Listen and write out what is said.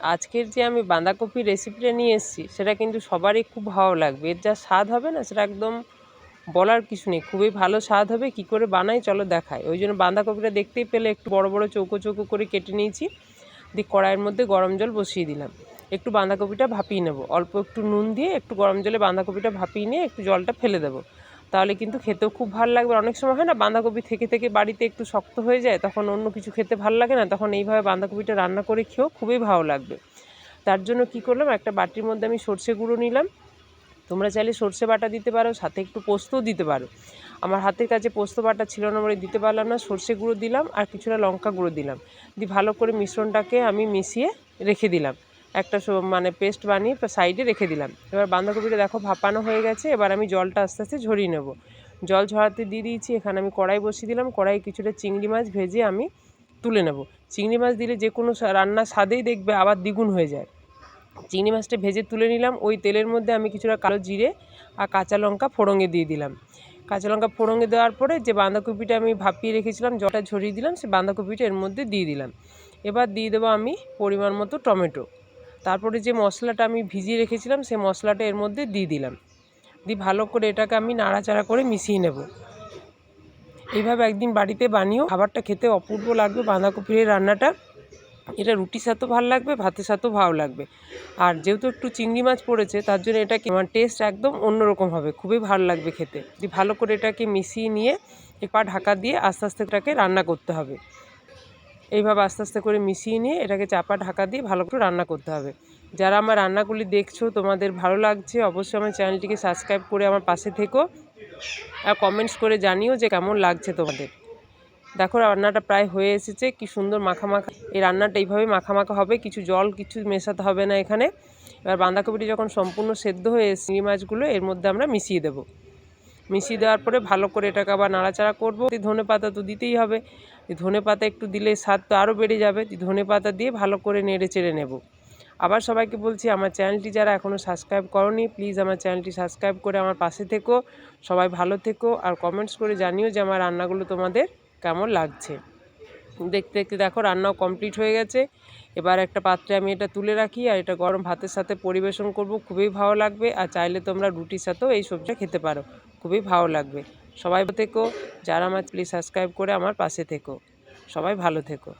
আজকের যে আমি বাঁধাকপির রেসিপিটা নিয়ে এসেছি, সেটা কিন্তু সবারই খুব ভালো লাগবে। এর যা স্বাদ হবে না, সেটা একদম বলার কিছু নেই। খুবই ভালো স্বাদ হবে, কি করে বানাই চলো দেখাই। ওই জন্য বাঁধাকপিটা দেখতেই পেলে একটু বড় বড় চৌকো চৌকো করে কেটে নিয়েছি, দিয়ে কড়াইয়ের মধ্যে গরম জল বসিয়ে দিলাম। একটু বাঁধাকপিটা ভাপিয়ে নেব। অল্প একটু নুন দিয়ে একটু গরম জলে বাঁধাকপিটা ভাপিয়ে নিয়ে একটু জলটা ফেলে দেবো। তাহলে কিন্তু খেতেও খুব ভালো লাগবে। অনেক সময় হয় না, বাঁধাকপি থেকে থেকে বাড়িতে একটু শক্ত হয়ে যায়, তখন অন্য কিছু খেতে ভালো লাগে না, তখন এইভাবে বাঁধাকপিটা রান্না করে খেয়েও খুবই ভালো লাগবে। তার জন্য কি করলাম, একটা বাটির মধ্যে আমি সর্ষে গুঁড়ো নিলাম। তোমরা চাইলে সর্ষে বাটা দিতে পারো, সাথে একটু পোস্তও দিতে পারো। আমার হাতের কাছে পোস্ত বাটা ছিল না বলে দিতে পারলাম না, সর্ষে গুঁড়ো দিলাম আর কিছুটা লঙ্কা গুঁড়ো দিলাম। দিয়ে ভালো করে মিশ্রণটাকে আমি মিশিয়ে রেখে দিলাম। একটা মানে পেস্ট বানিয়ে সাইডে রেখে দিলাম। এবার বাঁধাকপিটা দেখো ভাপানো হয়ে গেছে, এবার আমি জলটা আস্তে আস্তে ঝরিয়ে নেব। জল ঝরাতে দিয়ে দিয়েছি, এখানে আমি কড়াই বসিয়ে দিলাম কড়াই কিছুটা চিংড়ি মাছ ভেজে আমি তুলে নেব। চিংড়ি মাছ দিলে যে কোনো রান্নার স্বাদেই দেখবে আবার দ্বিগুণ হয়ে যায়। চিংড়ি মাছটা ভেজে তুলে নিলাম, ওই তেলের মধ্যে আমি কিছুটা কালো জিরে আর কাঁচা লঙ্কা ফোড়ঙে দিয়ে দিলাম। কাঁচা লঙ্কা ফোড়ঙে দেওয়ার পরে যে বাঁধাকপিটা আমি ভাপিয়ে রেখেছিলাম, জলটা ঝরিয়ে দিলাম, সে বাঁধাকপিটা এর মধ্যে দিয়ে দিলাম। এবার দিয়ে দেবো আমি পরিমাণ মতো টমেটো। তারপরে যে মশলাটা আমি ভিজিয়ে রেখেছিলাম সেই মশলাটা এর মধ্যে দিয়ে দিলাম। দিয়ে ভালো করে এটাকে আমি নাড়াচাড়া করে মিশিয়ে নেব। এইভাবে একদিন বাড়িতে বানিয়েও খাবারটা খেতে অপূর্ব লাগবে। বাঁধাকপির রান্নাটা, এটা রুটির সাথেও ভালো লাগবে, ভাতের সাথেও ভালো লাগবে। আর যেহেতু একটু চিংড়ি মাছ পড়েছে, তার জন্য এটা আমার টেস্ট একদম অন্যরকম হবে। খুবই ভালো লাগবে খেতে। দিয়ে ভালো করে এটাকে মিশিয়ে নিয়ে এবার ঢাকা দিয়ে আস্তে আস্তে এটাকে রান্না করতে হবে। এইভাবে আস্তে আস্তে করে মিশিয়ে নিয়ে এটাকে চাপা ঢাকা দিয়ে ভালো করে রান্না করতে হবে। যারা আমার রান্নাগুলি দেখছ, তোমাদের ভালো লাগছে, অবশ্যই আমার চ্যানেলটিকে সাবস্ক্রাইব করে আমার পাশে থেকো আর কমেন্টস করে জানিও যে কেমন লাগছে তোমাদের। দেখো, রান্নাটা প্রায় হয়ে এসেছে, কি সুন্দর মাখা মাখা এই রান্নাটা এইভাবে মাখা মাখা হবে, কিছু জল, কিছু মেশাতে হবে না এখানে। এবার বাঁধাকপিটি যখন সম্পূর্ণ সেদ্ধ হয়ে চিংড়ি মাছগুলো এর মধ্যে আমরা মিশিয়ে দেবো। মিশিয়ে দেওয়ার পরে ভালো করে এটাকে আবার নাড়াচাড়া করব। ধনে পাতা তো দিতেই হবে। ধনে পাতা একটু দিলে স্বাদ তো আরও বেড়ে যাবে। ধনে পাতা দিয়ে ভালো করে নেড়ে চেড়ে নেব। আবার সবাইকে বলছি, আমার চ্যানেলটি যারা এখনও সাবস্ক্রাইব করনি, প্লিজ আমার চ্যানেলটি সাবস্ক্রাইব করে আমার পাশে থেকো। সবাই ভালো থেকো আর কমেন্টস করে জানিও যে আমার রান্নাগুলো তোমাদের কেমন লাগছে। দেখতে দেখতে দেখো, রান্নাও কমপ্লিট হয়ে গেছে। এবার একটা পাত্রে আমি এটা তুলে রাখি আর এটা গরম ভাতের সাথে পরিবেশন করব। খুবই ভালো লাগবে। আর চাইলে তোমরা রুটির সাথেও এই সবজিটা খেতে পারো। খুবই ভালো লাগবে। সবাই থেকো। যারা আমার প্লিজ সাবস্ক্রাইব করে আমার পাশে থেকো। সবাই ভালো থেকো।